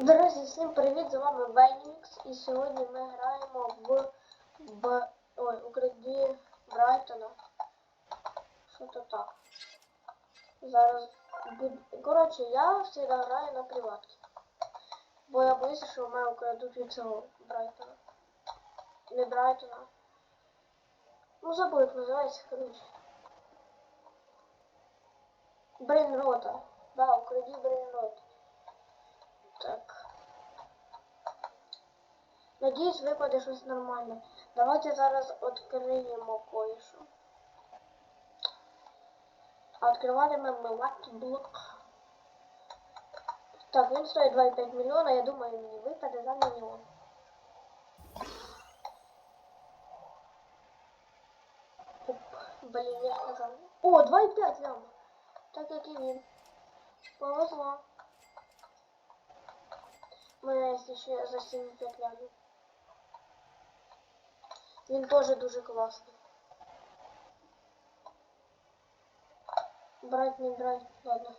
Друзі, всім привіт! З вами Бенімікс і сьогодні ми граємо в Б... Ой, у краді Брайтона. Що то так? Зараз Коротше, я завжди граю на приватки. Бо я боюся, що в мене украдуть від цього Брайтона. Не Брайтона. Ну забув, як називається, коротше. Брейнрота. Да, укради Брейнрота. Надіюсь, випаде щось нормальне. Давайте зараз відкриємо кое-що. А відкриватимемо ми Lucky Block. Так, він стоїть 2,5 мільйона, я думаю, мені випаде за мільйон. Оп, блін, я сказав. О, 2,5 лям. Так як і він. Повезло. У мене є ще за 7,5 лямів. Він теж дуже класний. Брать, не брать. Ладно,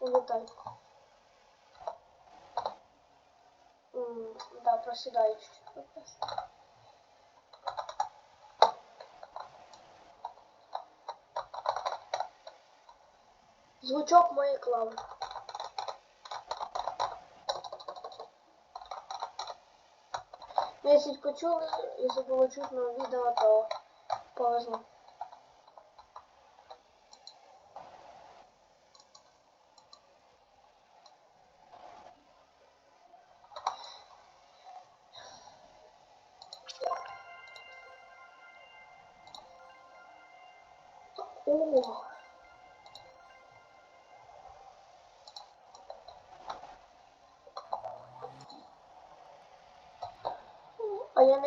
улетай. Да, проседаю чуть-чуть. Звучок моей клавы. Если почули, если было чутно видео, то повезло. О!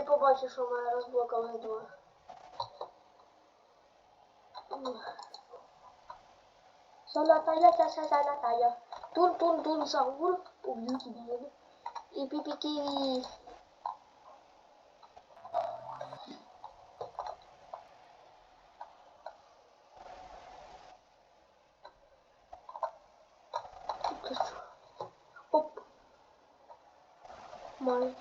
побачив, що в мене розблокали два. Золотая чаша золотая. Тун-тун-тун, Саур, убью тебя. И пипики. Ты чё? Оп. Май.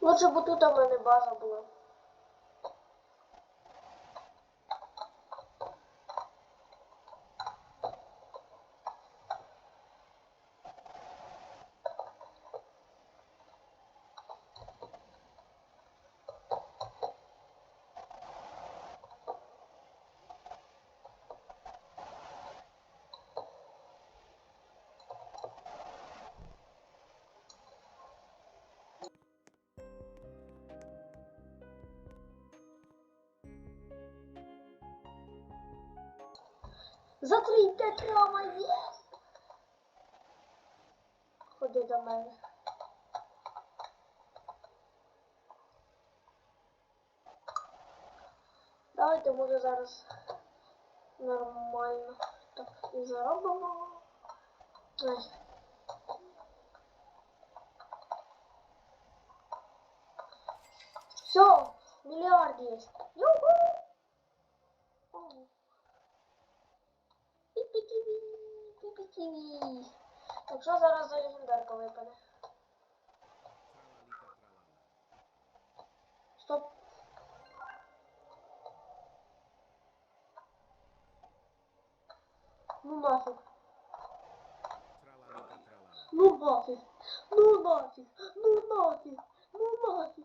Лучше б тут у мене база була. Закрийте трьома є. Ходи до мене. Давайте може зараз нормально так і заробимо. Ай. Все, миллиард есть. Юху! Піпі-ківі. Так що зараз за легендарка випаде? Стоп. Ну нафиг. Ну нафиг. Ну нафиг. Ну нафиг. Ну нафиг.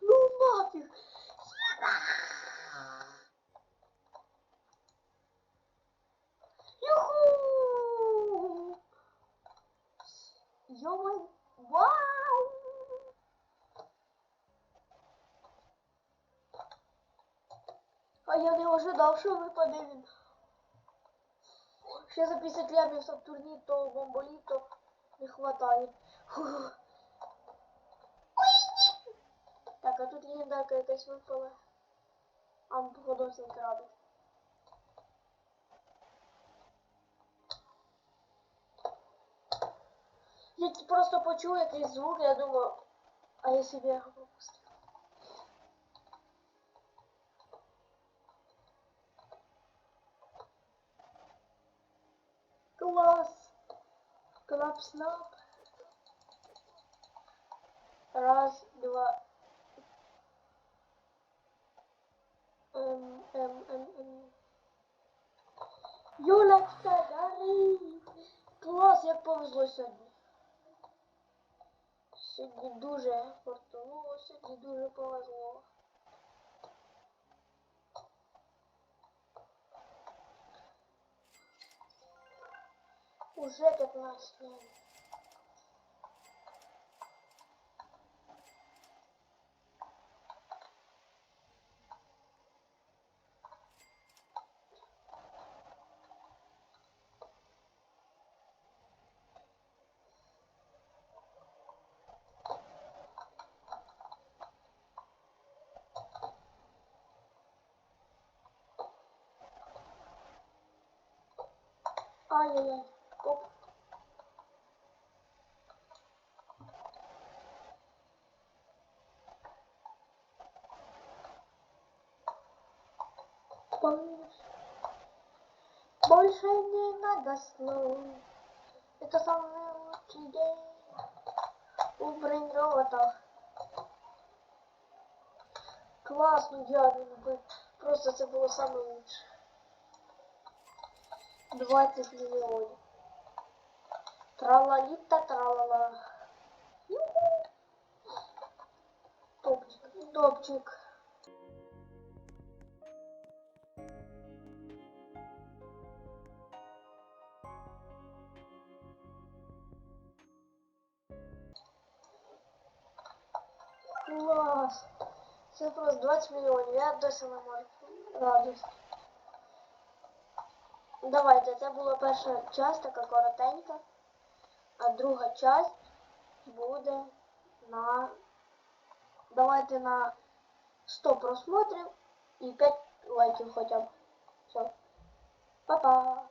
Ну нафиг. А я не ожидал, что мы він. Сейчас за 50 лямів турнир, то бомболит, то не хватает. Так, а тут легендарка якась випала. А ми походу все радить. Я просто почув этот звук, я думаю, а если себе Класс! Клап-снап. Раз, два. Эм, эм, эм, эм. Юлечка, гори! Клас, як повезло сьогодні. Сьогодні дуже фортуново, сьогодні дуже повезло. Уже 15 минут. Ай-яй-яй. Оп. Больше, больше не надо слов. Это самый лучший день у брейнрота. Классно, дядя, ну, просто це було саме лучше. 20 мільйонів. Тралаліта тралала. Юху. Топчик, топчик. Це просто 20 мільйонів. Я досі не можу радості. Давайте, це була перша часть, така коротенька, а друга часть буде на. Давайте на 100 просмотрів і 5 лайків хоча б. Все. Па-па!